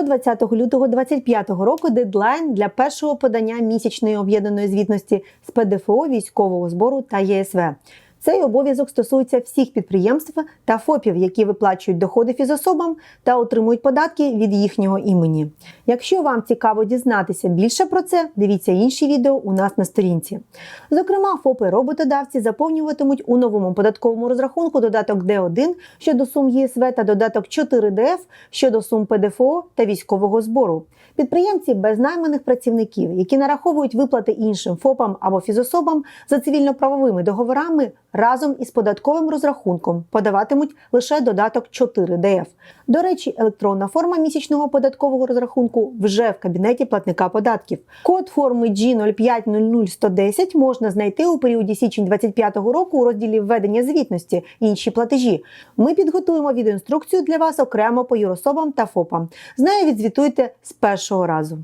До 20 лютого 2025 року дедлайн для першого подання місячної об'єднаної звітності з ПДФО військового збору та ЄСВ. Цей обов'язок стосується всіх підприємств та ФОПів, які виплачують доходи фізособам та отримують податки від їхнього імені. Якщо вам цікаво дізнатися більше про це, дивіться інші відео у нас на сторінці. Зокрема, ФОПи роботодавці заповнюватимуть у новому податковому розрахунку додаток Д1 щодо сум ЄСВ та додаток 4ДФ щодо сум ПДФО та військового збору. Підприємці без найманих працівників, які нараховують виплати іншим ФОПам або фізособам за цивільно-правовими договорами разом із податковим розрахунком подаватимуть лише додаток 4ДФ. До речі, електронна форма місячного податкового розрахунку вже в кабінеті платника податків. Код форми G0500110 можна знайти у періоді січень 2025 року у розділі введення звітності інші платежі. Ми підготуємо відеоінструкцію для вас окремо по юрособам та ФОПам. З нею відзвітуйте з першого разу.